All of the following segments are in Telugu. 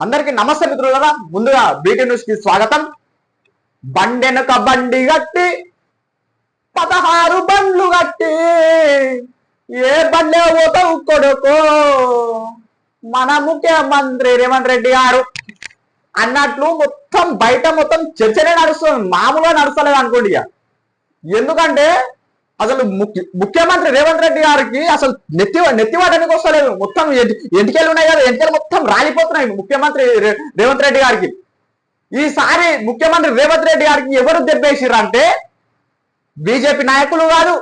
అందరికీ నమస్తే మిత్రులారా. ముందుగా బీటీ న్యూస్కి స్వాగతం. బండెనక బండి గట్టి పదహారు బండ్లు గట్టి ఏ బండే పోతావు కొడుకో? మన ముఖ్యమంత్రి రేవంత్ రెడ్డి గారు అన్నట్లు మొత్తం బయట మొత్తం చర్చనే నడుస్తుంది. మామూలుగా నడుస్తలేదు అనుకోండి ఇక. ఎందుకంటే అసలు ముఖ్య- ముఖ్యమంత్రి రేవంత్ రెడ్డి గారికి అసలు నెత్తి నెత్తివాటానికి వస్తలేదు. మొత్తం ఎంటికలు ఉన్నాయి కదా ఎంటికలు మొత్తం రాలిపోతున్నాయి ముఖ్యమంత్రి రేవంత్ రెడ్డి గారికి. ఈసారి ముఖ్యమంత్రి రేవంత్ రెడ్డి గారికి ఎవరు దెబ్బేసిరంటే అంటే బీజేపీ నాయకులు కాదు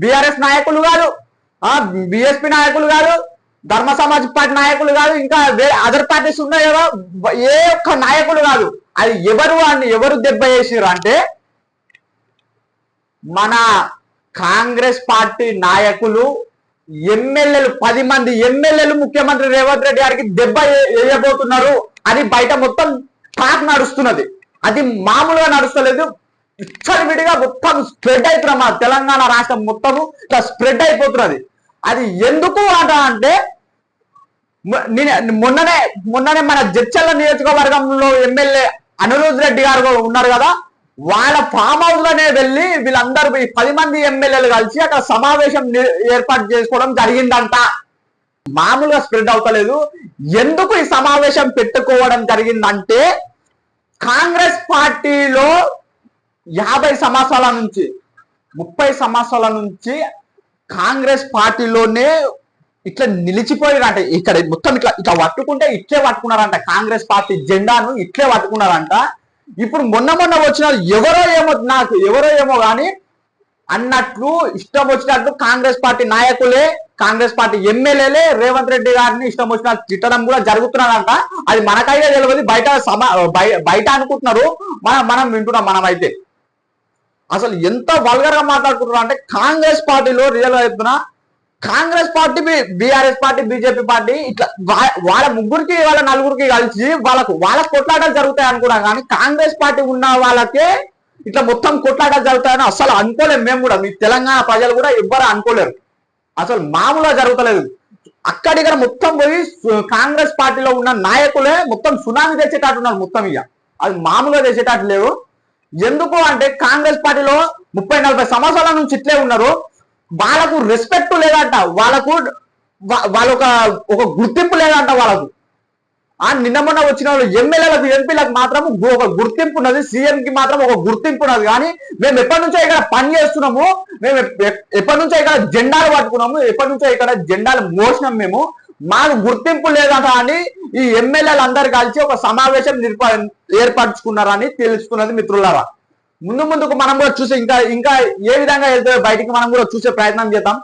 బీఆర్ఎస్ నాయకులు కాదు బిఎస్పీ నాయకులు కాదు ధర్మ సమాజ్ పార్టీ నాయకులు కాదు ఇంకా అదర్ పార్టీస్ ఉన్నాయి కదా ఏ ఒక్క నాయకులు కాదు. అది ఎవరు అని ఎవరు దెబ్బ వేసిర్రు అంటే మన కాంగ్రెస్ పార్టీ నాయకులు ఎమ్మెల్యేలు పది మంది ఎమ్మెల్యేలు ముఖ్యమంత్రి రేవంత్ రెడ్డి గారికి దెబ్బ వేయబోతున్నారు. అది బయట మొత్తం టాక్ నడుస్తున్నది. అది మామూలుగా నడుస్తలేదు. విడిగా మొత్తం స్ప్రెడ్ అవుతున్నా మా తెలంగాణ రాష్ట్రం మొత్తము. ఇట్లా స్ప్రెడ్ అయిపోతున్నది. అది ఎందుకు అంట అంటే మొన్ననే మొన్ననే మన జడ్చల్ల నియోజకవర్గంలో ఎమ్మెల్యే అనిరుద్ రెడ్డి గారు ఉన్నారు కదా. వాళ్ళ ఫామ్ హౌస్లోనే వెళ్ళి వీళ్ళందరూ ఈ పది మంది ఎమ్మెల్యేలు కలిసి అక్కడ సమావేశం ఏర్పాటు చేసుకోవడం జరిగిందంట. మామూలుగా స్ప్రెడ్ అవుతలేదు. ఎందుకు ఈ సమావేశం పెట్టుకోవడం జరిగిందంటే కాంగ్రెస్ పార్టీలో యాభై సంవత్సరాల నుంచి ముప్పై సంవత్సరాల నుంచి కాంగ్రెస్ పార్టీలోనే ఇట్లా నిలిచిపోయినట ఇక్కడ మొత్తం ఇట్లా ఇట్లా పట్టుకుంటే ఇట్లే పట్టుకున్నారంట. కాంగ్రెస్ పార్టీ జెండాను ఇట్లే పట్టుకున్నారంట. ఇప్పుడు మొన్న మొన్న వచ్చిన ఎవరో ఏమో నాకు ఎవరో ఏమో కానీ అన్నట్లు ఇష్టం వచ్చినట్లు కాంగ్రెస్ పార్టీ నాయకులే కాంగ్రెస్ పార్టీ ఎమ్మెల్యేలే రేవంత్ రెడ్డి గారిని ఇష్టం వచ్చినట్టు తిట్టడం కూడా జరుగుతున్నదంట అది మనకైతే తెలియదు బయట సమా బయట అనుకుంటున్నారు. మనం మనం వింటున్నాం మనం అయితే అసలు ఎంత వల్గర్గా మాట్లాడుకుంటున్నారు అంటే కాంగ్రెస్ పార్టీలో రియల్ అవుతున్నా Congress party BRS party BJP party ఇట్లా వాళ్ళ ముగ్గురికి వాళ్ళ నలుగురికి కలిసి వాళ్ళకు వాళ్ళ కొట్లాటలు జరుగుతాయి అనుకున్నాం కానీ కాంగ్రెస్ పార్టీ ఉన్న వాళ్ళకే ఇట్లా మొత్తం కొట్లాటలు జరుగుతాయని అసలు అనుకోలేము మేము కూడా. మీ తెలంగాణ ప్రజలు కూడా ఎవ్వరు అనుకోలేరు. అసలు మామూలుగా జరుగుతలేదు. అక్కడిక్కడ మొత్తం పోయి కాంగ్రెస్ పార్టీలో ఉన్న నాయకులే మొత్తం సునామీ తెచ్చేటట్టున్నారు మొత్తం ఇక. అది మామూలుగా తెచ్చేటట్టు లేవు. ఎందుకు అంటే కాంగ్రెస్ పార్టీలో ముప్పై నలభై సంవత్సరాల నుంచి ఇట్లే ఉన్నారు. వాళ్ళకు రెస్పెక్ట్ లేదంట వాళ్ళకు వాళ్ళొక వాళ్ళ ఒక ఒక గుర్తింపు లేదంట వాళ్ళకు. ఆ నిన్న మొన్న వచ్చిన వాళ్ళు ఎమ్మెల్యేలకు ఎంపీలకు మాత్రం ఒక గుర్తింపు ఉన్నది సీఎం కి మాత్రం ఒక గుర్తింపు ఉన్నది. కానీ మేము ఎప్పటి నుంచో ఇక్కడ పని చేస్తున్నాము మేము ఎప్పటి నుంచో ఇక్కడ జెండాలు పట్టుకున్నాము ఎప్పటి నుంచో ఇక్కడ జెండాలు మోసినాం మేము. మాకు గుర్తింపు లేదంట అని ఈ ఎమ్మెల్యేలు అందరు కలిసి ఒక సమావేశం ఏర్పరచుకున్నారని తెలుసుకున్నది మిత్రులారా. ముందు ముందుకు మనం కూడా చూసి ఇంకా ఇంకా ఏ విధంగా వెళ్తే బయటికి మనం కూడా చూసే ప్రయత్నం చేద్దాం.